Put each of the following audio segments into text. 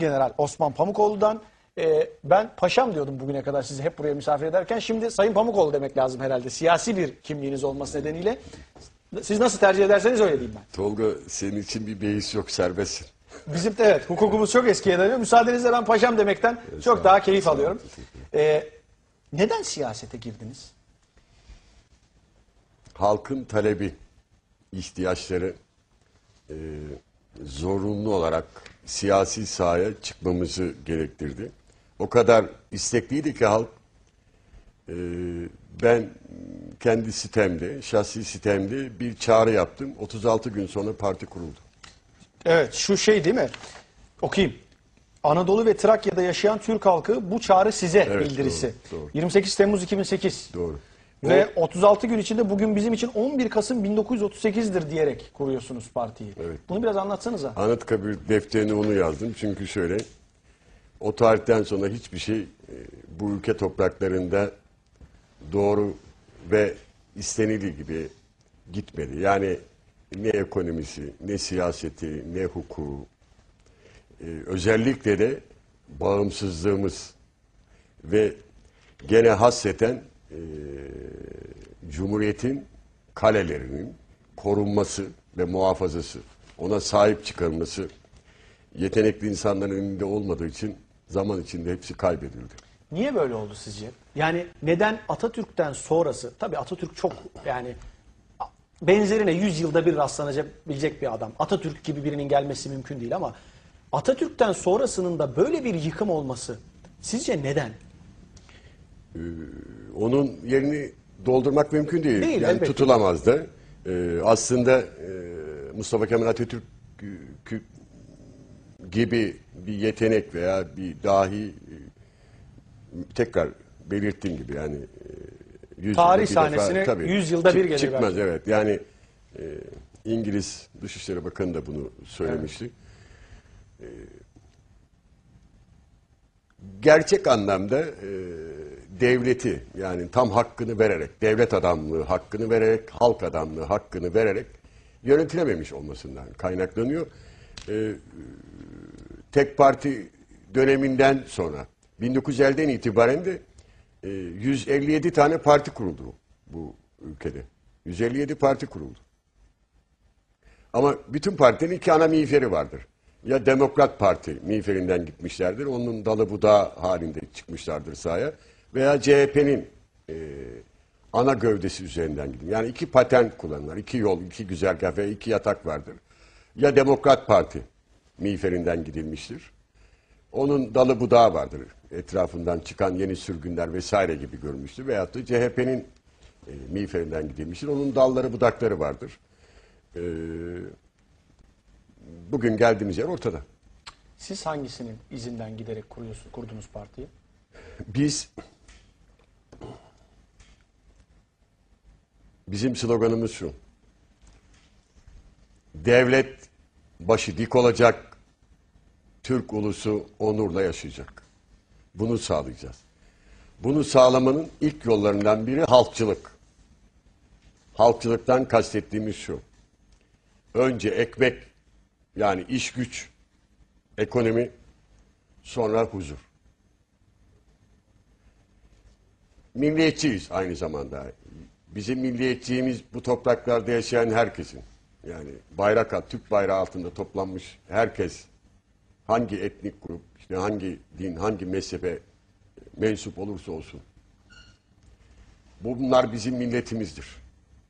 General Osman Pamukoğlu'dan e, ben paşam diyordum bugüne kadar sizi hep buraya misafir ederken. Şimdi Sayın Pamukoğlu demek lazım herhalde. Siyasi bir kimliğiniz olması nedeniyle. Siz nasıl tercih ederseniz öyle diyeyim ben. Tolga senin için bir beis yok serbestsin. Bizim de evet hukukumuz çok eskiye dayanıyor. Müsaadenizle ben paşam demekten çok daha keyif alıyorum. E, neden siyasete girdiniz? Halkın talebi, ihtiyaçları e, zorunlu olarak siyasi sahaya çıkmamızı gerektirdi. O kadar istekliydi ki halk e, ben kendi sitemde, şahsi sitemde bir çağrı yaptım. 36 gün sonra parti kuruldu. Evet şu şey değil mi? Okuyayım. Anadolu ve Trakya'da yaşayan Türk halkı bu çağrı size Evet, bildirisi. doğru, doğru. 28 Temmuz 2008. Doğru. Ve 36 gün içinde bugün bizim için 11 Kasım 1938'dir diyerek kuruyorsunuz partiyi. Evet. Bunu biraz anlatsanıza. Anıtkabir defterine onu yazdım. Çünkü şöyle, o tarihten sonra hiçbir şey e, bu ülke topraklarında doğru ve istenildiği gibi gitmedi. Yani ne ekonomisi, ne siyaseti, ne hukuku, e, özellikle de bağımsızlığımız ve gene hasreten e, Cumhuriyet'in kalelerinin korunması ve muhafazası, ona sahip çıkarılması yetenekli insanların elinde olmadığı için zaman içinde hepsi kaybedildi. Niye böyle oldu sizce? Yani neden Atatürk'ten sonrası, tabii Atatürk çok yani benzerine 100 yılda bir rastlanabilecek bir adam. Atatürk gibi birinin gelmesi mümkün değil ama Atatürk'ten sonrasının da böyle bir yıkım olması sizce neden? Onun yerini doldurmak mümkün değil. Değil, yani elbette. tutulamaz da. Ee, aslında e, Mustafa Kemal Atatürk e, gibi bir yetenek veya bir dahi e, tekrar belirttiğim gibi yani e, Tarih bir defa- sahnesine tabii, yüz yılda bir gelir Çıkmaz belki. evet. Yani e, İngiliz Dışişleri Bakanı da bunu söylemişti. E, gerçek anlamda e, devleti yani tam hakkını vererek, devlet adamlığı hakkını vererek, halk adamlığı hakkını vererek yönetilememiş olmasından kaynaklanıyor. E, tek parti döneminden sonra 1950'den itibaren de e, 157 tane parti kuruldu bu ülkede. 157 parti kuruldu. Ama bütün partilerin iki ana miğferi vardır. Ya Demokrat Parti miğferinden gitmişlerdir, onun dalı budağı halinde çıkmışlardır sahaya. Veya CHP'nin e, ana gövdesi üzerinden gidin. Yani iki patent kullanırlar, iki yol, iki güzergah ve iki yatak vardır. Ya Demokrat Parti miğferinden gidilmiştir. Onun dalı budağı vardır. Etrafından çıkan yeni sürgünler vesaire gibi görmüştür. Veyahut da CHP'nin e, miğferinden gidilmiştir. Onun dalları budakları vardır. E, bugün geldiğimiz yer ortada. Siz hangisinin izinden giderek kuruyorsunuz, kurdunuz partiyi? Biz bizim sloganımız şu. Devlet başı dik olacak, Türk ulusu onurla yaşayacak. Bunu sağlayacağız. Bunu sağlamanın ilk yollarından biri halkçılık. Halkçılıktan kastettiğimiz şu. Önce ekmek yani iş güç, ekonomi, sonra huzur. Milliyetçiyiz aynı zamanda. Bizim milliyetçiliğimiz bu topraklarda yaşayan herkesin. Yani bayrak Türk bayrağı altında toplanmış herkes hangi etnik grup, işte hangi din, hangi mezhebe mensup olursa olsun. Bunlar bizim milletimizdir.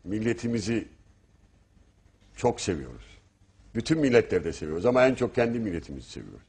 Milletimizi çok seviyoruz. Bütün milletleri de seviyoruz ama en çok kendi milletimizi seviyoruz.